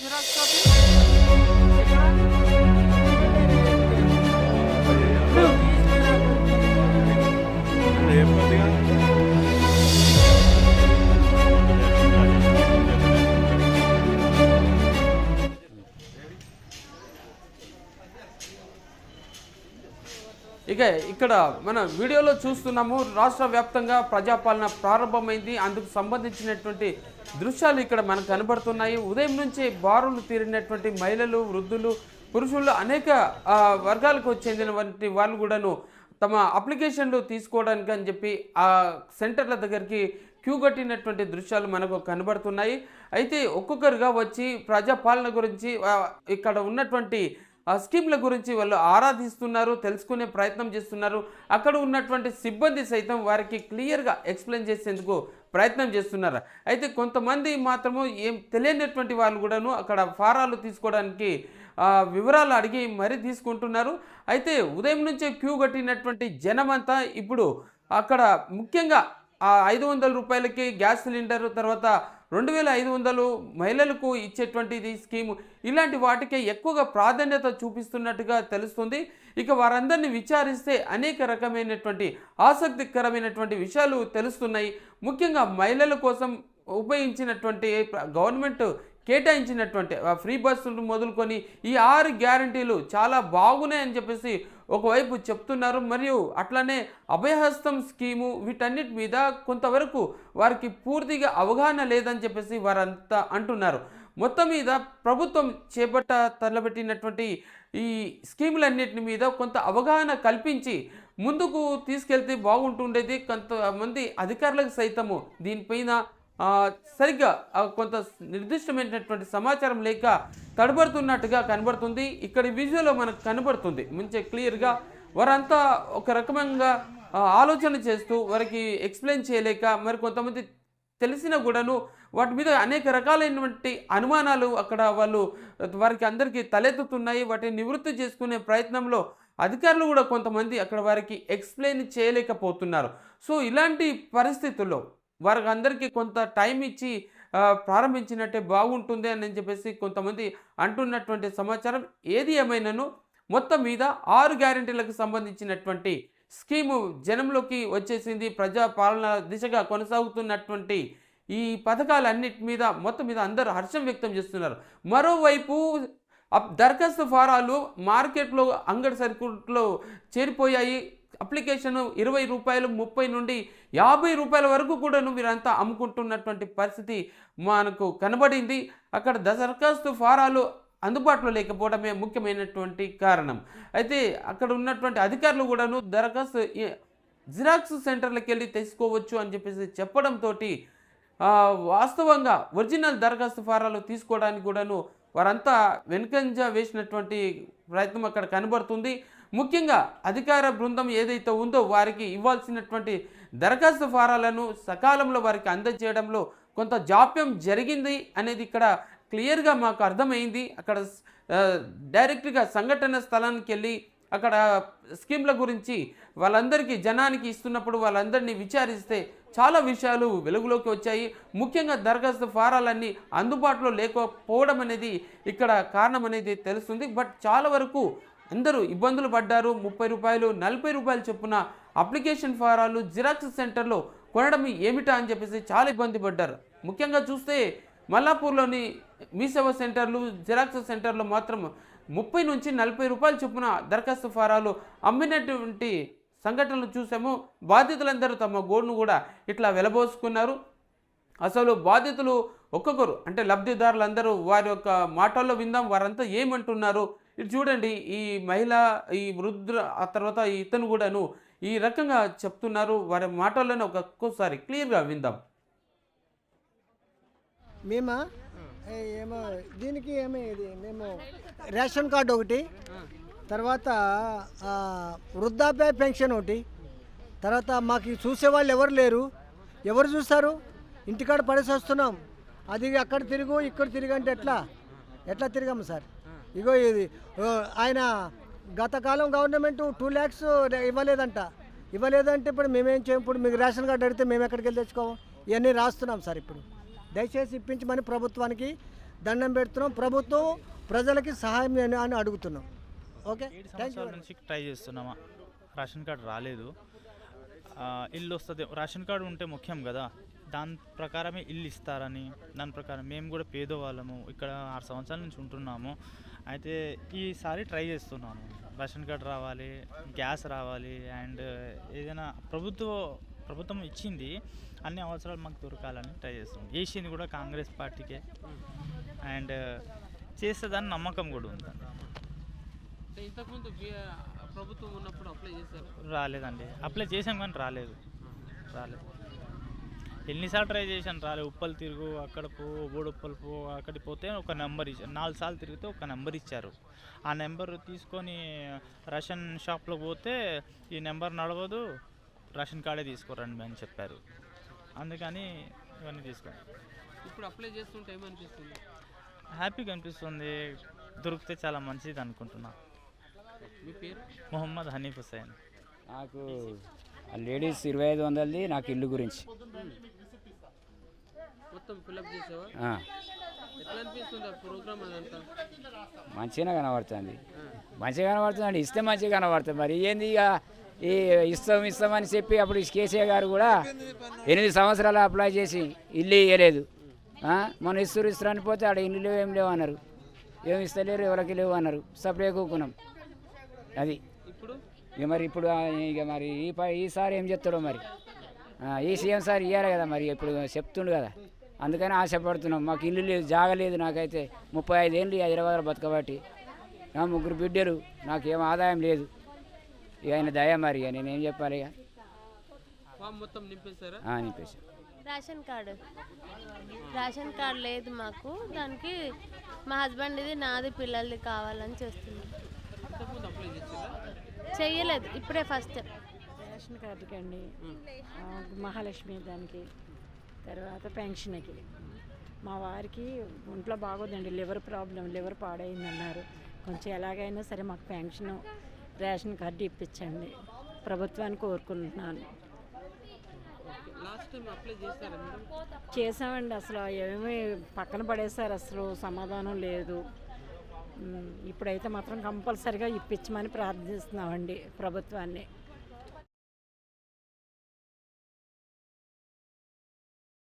Xerox copy ఇక ఇక్కడ మన వీడియోలో చూస్తున్నాము రాష్ట్ర వ్యాప్తంగా ప్రజాపాలన ప్రారంభమైంది. అందుకు సంబంధించినటువంటి దృశ్యాలు ఇక్కడ మనకు కనబడుతున్నాయి. ఉదయం నుంచి బారులు తీరినటువంటి మహిళలు వృద్ధులు పురుషులు అనేక వర్గాలకు చెందినటువంటి వాళ్ళు కూడాను తమ అప్లికేషన్లు తీసుకోవడానికి అని చెప్పి ఆ సెంటర్ల దగ్గరికి క్యూ కట్టినటువంటి దృశ్యాలు మనకు కనబడుతున్నాయి. అయితే ఒక్కొక్కరుగా వచ్చి ప్రజాపాలన గురించి ఇక్కడ ఉన్నటువంటి ఆ స్కీమ్ల గురించి వాళ్ళు ఆరాధిస్తున్నారు తెలుసుకునే ప్రయత్నం చేస్తున్నారు. అక్కడ ఉన్నటువంటి సిబ్బంది సైతం వారికి క్లియర్గా ఎక్స్ప్లెయిన్ చేసేందుకు ప్రయత్నం చేస్తున్నారు. అయితే కొంతమంది మాత్రము ఏం తెలియనటువంటి వాళ్ళు కూడాను అక్కడ ఫారాలు తీసుకోవడానికి వివరాలు అడిగి మరీ తీసుకుంటున్నారు. అయితే ఉదయం నుంచే క్యూ కట్టినటువంటి జనమంతా ఇప్పుడు అక్కడ ముఖ్యంగా ఆ ఐదు వందల రూపాయలకి గ్యాస్ సిలిండర్ తర్వాత రెండు వేల ఐదు వందలు మహిళలకు ఇచ్చేటువంటిది స్కీము. ఇలాంటి వాటికే ఎక్కువగా ప్రాధాన్యత చూపిస్తున్నట్టుగా తెలుస్తుంది. ఇక వారందరినీ విచారిస్తే అనేక రకమైనటువంటి ఆసక్తికరమైనటువంటి విషయాలు తెలుస్తున్నాయి. ముఖ్యంగా మహిళల కోసం ఉపయోగించినటువంటి గవర్నమెంట్ కేటాయించినటువంటి ఫ్రీ బస్సులు మొదలుకొని ఈ ఆరు గ్యారంటీలు చాలా బాగున్నాయని చెప్పేసి ఒకవైపు చెప్తున్నారు మరియు అట్లనే అభయహస్తం స్కీము వీటన్నిటి మీద కొంతవరకు వారికి పూర్తిగా అవగాహన లేదని చెప్పేసి వారంతా అంటున్నారు. మొత్తం మీద ప్రభుత్వం చేపట్ట తలబెట్టినటువంటి ఈ స్కీములన్నిటి మీద కొంత అవగాహన కల్పించి ముందుకు తీసుకెళ్తే బాగుంటుండేది. కొంతమంది అధికారులకు సైతము దీనిపైన సరిగ్గా కొంత నిర్దిష్టమైనటువంటి సమాచారం లేక తడబడుతున్నట్టుగా కనబడుతుంది. ఇక్కడ విజువల్లో మనకు కనబడుతుంది. ముంచే క్లియర్గా వారంతా ఒక రకమంగా ఆలోచన చేస్తూ వారికి ఎక్స్ప్లెయిన్ చేయలేక మరి కొంతమంది తెలిసినా కూడాను వాటి మీద అనేక రకాలైనటువంటి అనుమానాలు అక్కడ వాళ్ళు వారికి అందరికీ తలెత్తుతున్నాయి. వాటిని నివృత్తి చేసుకునే ప్రయత్నంలో అధికారులు కూడా కొంతమంది అక్కడ వారికి ఎక్స్ప్లెయిన్ చేయలేకపోతున్నారు. సో ఇలాంటి పరిస్థితుల్లో వారికి అందరికీ కొంత టైం ఇచ్చి ప్రారంభించినట్టే బాగుంటుంది అని చెప్పేసి కొంతమంది అంటున్నటువంటి సమాచారం. ఏది ఏమైనాను మొత్తం మీద ఆరు గ్యారెంటీలకు సంబంధించినటువంటి స్కీము జనంలోకి వచ్చేసింది. ప్రజా పాలన దిశగా కొనసాగుతున్నటువంటి ఈ పథకాలన్నిటి మీద మొత్తం మీద అందరూ హర్షం వ్యక్తం చేస్తున్నారు. మరోవైపు అప్- దరఖాస్తు ఫారాలు మార్కెట్లో అంగడి సర్క్యూట్లో చేరిపోయాయి. అప్లికేషన్ ఇరవై రూపాయలు ముప్పై నుండి యాభై రూపాయల వరకు కూడాను వీరంతా అమ్ముకుంటున్నటువంటి పరిస్థితి మనకు కనబడింది. అక్కడ దరఖాస్తు ఫారాలు అందుబాటులో లేకపోవడమే ముఖ్యమైనటువంటి కారణం. అయితే అక్కడ ఉన్నటువంటి అధికారులు కూడాను దరఖాస్తు జిరాక్స్ సెంటర్లకు వెళ్ళి తెచ్చుకోవచ్చు అని చెప్పేసి చెప్పడంతో వాస్తవంగా ఒరిజినల్ దరఖాస్తు ఫారాలు తీసుకోవడానికి కూడాను వారంతా వెనుకంజ వేసినటువంటి ప్రయత్నం అక్కడ కనబడుతుంది. ముఖ్యంగా అధికార బృందం ఏదైతే ఉందో వారికి ఇవ్వాల్సినటువంటి దరఖాస్తు ఫారాలను సకాలంలో వారికి అందజేయడంలో కొంత జాప్యం జరిగింది అనేది ఇక్కడ క్లియర్గా మాకు అర్థమైంది. అక్కడ డైరెక్ట్గా సంఘటన స్థలానికి వెళ్ళి అక్కడ స్కీమ్ల గురించి వాళ్ళందరికీ జనానికి ఇస్తున్నప్పుడు వాళ్ళందరినీ విచారిస్తే చాలా విషయాలు వెలుగులోకి వచ్చాయి. ముఖ్యంగా దరఖాస్తు ఫారాలన్నీ అందుబాటులో లేకపోవడం అనేది ఇక్కడ కారణం అనేది తెలుస్తుంది. బట్ చాలా వరకు అందరూ ఇబ్బందులు పడ్డారు. ముప్పై రూపాయలు నలభై రూపాయలు చొప్పున అప్లికేషన్ ఫారాలు జిరాక్స్ సెంటర్లో కొనడం ఏమిటా అని చెప్పేసి చాలా ఇబ్బంది పడ్డారు. ముఖ్యంగా చూస్తే మల్లాపూర్లోని మీసేవ సెంటర్లు జిరాక్స్ సెంటర్లో మాత్రం ముప్పై నుంచి నలభై రూపాయల చొప్పున దరఖాస్తు ఫారాలు అమ్మినటువంటి సంఘటనలు చూసాము. బాధితులందరూ తమ గోడును కూడా ఇట్లా వెలబోసుకున్నారు. అసలు బాధితులు ఒక్కొక్కరు అంటే లబ్ధిదారులందరూ వారి యొక్క మాటల్లో విందాం. వారంతా ఏమంటున్నారు? ఇది చూడండి ఈ మహిళ ఈ వృద్ధుల ఆ తర్వాత ఈ ఇతను కూడాను ఈ రకంగా చెప్తున్నారు. వారి మాటల్లోనే ఒక్కొక్కసారి క్లియర్గా విందాం. మేమా? ఏ, ఏమో దీనికి ఏమి ఇది? మేము రేషన్ కార్డు ఒకటి తర్వాత వృద్ధాప్య పెన్షన్ ఒకటి తర్వాత మాకు చూసేవాళ్ళు ఎవరు లేరు. ఎవరు చూస్తారు? ఇంటికాడ పడేసి వస్తున్నాం. అది అక్కడ తిరుగు ఇక్కడ తిరిగి అంటే ఎట్లా? ఎట్లా తిరిగాము సార్? ఇగో ఇది ఆయన గత కాలం గవర్నమెంట్ టూ ల్యాక్స్ ఇవ్వలేదంట. ఇవ్వలేదంటే ఇప్పుడు మేమేం చేయం? ఇప్పుడు మీకు రేషన్ కార్డు అడిగితే మేము ఎక్కడికి వెళ్ళి తెచ్చుకోము? ఇవన్నీ రాస్తున్నాం సార్ ఇప్పుడు. దయచేసి ఇప్పించమని ప్రభుత్వానికి దండం పెడుతున్నాం. ప్రభుత్వం ప్రజలకి సహాయం అని అడుగుతున్నాం. ఓకే? థ్యాంక్ యూ నుంచి ట్రై చేస్తున్నామా? రేషన్ కార్డు రాలేదు. ఇల్లు వస్తుంది. రేషన్ కార్డు ఉంటే ముఖ్యం కదా. దాని ప్రకారమే ఇల్లు ఇస్తారని దాని ప్రకారం మేము కూడా పేదవాళ్ళము. ఇక్కడ ఆరు సంవత్సరాల నుంచి ఉంటున్నాము. అయితే ఈసారి ట్రై చేస్తున్నాము రేషన్ కార్డు రావాలి గ్యాస్ రావాలి అండ్ ఏదైనా ప్రభుత్వ ప్రభుత్వం ఇచ్చింది అన్ని అవసరాలు మాకు దొరకాలని ట్రై చేస్తున్నాం. వేసింది కూడా కాంగ్రెస్ పార్టీకే. అండ్ చేస్తుందని నమ్మకం కూడా ఉందండి ఇంతకుముందు ప్రభుత్వం ఉన్నప్పుడు అప్లై చేశారు. రాలేదండి. అప్లై చేసాం కానీ రాలేదు. రాలేదు. ఎన్నిసార్లు ట్రై చేశాను రాలేదు ఉప్పలు తిరుగు అక్కడ పో బోడుప్పలు పో అక్కడికి పోతే ఒక నెంబర్ ఇచ్చారు నాలుగు సార్లు తిరిగితే ఒక నెంబర్ ఇచ్చారు. ఆ నెంబర్ తీసుకొని రేషన్ షాప్లో పోతే ఈ నెంబర్ నడవదు రేషన్ కార్డే తీసుకోరండి అని చెప్పారు. అందుకని ఇవన్నీ తీసుకోండి ఇప్పుడు అప్లై చేస్తుంటే ఏమనిపిస్తుంది? హ్యాపీగా అనిపిస్తుంది. దొరికితే చాలా మంచిది అనుకుంటున్నా. మీ పేరు? మొహమ్మద్ హనీఫ్ హుసేన్ నాకు ఆ లేడీస్ ఇరవై ఐదు వందలది నాకు ఇల్లు గురించి మొత్తం ఫిల్అప్ చేసావా ఆ, ఎట్లా అనిపిస్తుంది ఆ ప్రోగ్రామ్ అదంతా మంచిగానే కనబడుతుంది. మంచిగా కనబడుతుంది ఇస్తే మంచిగా కనబడుతుంది. మరి ఏంది ఇక? ఈ ఇస్తాం ఇస్తామని చెప్పి అప్పుడు కేసీఆర్ గారు కూడా ఎనిమిది సంవత్సరాలు అప్లై చేసి ఇల్లు ఇవ్వలేదు ఆ, మొన్న ఇస్తారు అని పోతే ఆడ ఇల్లు లేవు ఏం లేవు అన్నారు. ఏం ఇస్తలేరు ఎవరికి లేవు అన్నారు. సపరేట్ కూకున్నాం. అది. ఇప్పుడు? ఇక మరి ఇప్పుడు ఇక మరి ఈ ఈసారి ఏం చెప్తాడో మరి? ఈ సీఎం సార్ ఇవ్వాలి కదా మరి ఇప్పుడు చెప్తుండు కదా. అందుకని ఆశపడుతున్నాం. మాకు ఇల్లు లేదు జాగ లేదు నాకైతే. ముప్పై ఐదు ఏళ్ళు ఈ హైదరాబాద్లో బతకబట్టి. నా ముగ్గురు బిడ్డలు నాకేం ఆదాయం లేదు. ఇక ఆయన దయ మరి ఇక నేనేం చెప్పాలి ఇక? మొత్తం నింపేశారా? ఆ, అనిపించి రేషన్ కార్డు. రేషన్ కార్డు లేదు మాకు. దానికి మా హస్బెండ్ ఇది నాది పిల్లలది కావాలని చేస్తున్నాం. చెయ్యలేదు. ఇప్పుడే ఫస్ట్. రేషన్ కార్డుకి అండి. మహాలక్ష్మి దానికి. తర్వాత పెన్షన్కి మా వారికి ఒంట్లో బాగోదండి లివర్ ప్రాబ్లం లివర్ పాడైందన్నారు. కొంచెం ఎలాగైనా సరే మాకు పెన్షన్ రేషన్ కార్డు ఇప్పించండి. ప్రభుత్వాన్ని కోరుకుంటున్నాను. చేసామండి అసలు. ఏమీ పక్కన పడేశారు అసలు. సమాధానం లేదు. ఇప్పుడైతే మాత్రం కంపల్సరిగా ఇప్పించమని ప్రార్థిస్తున్నామండి ప్రభుత్వాన్ని.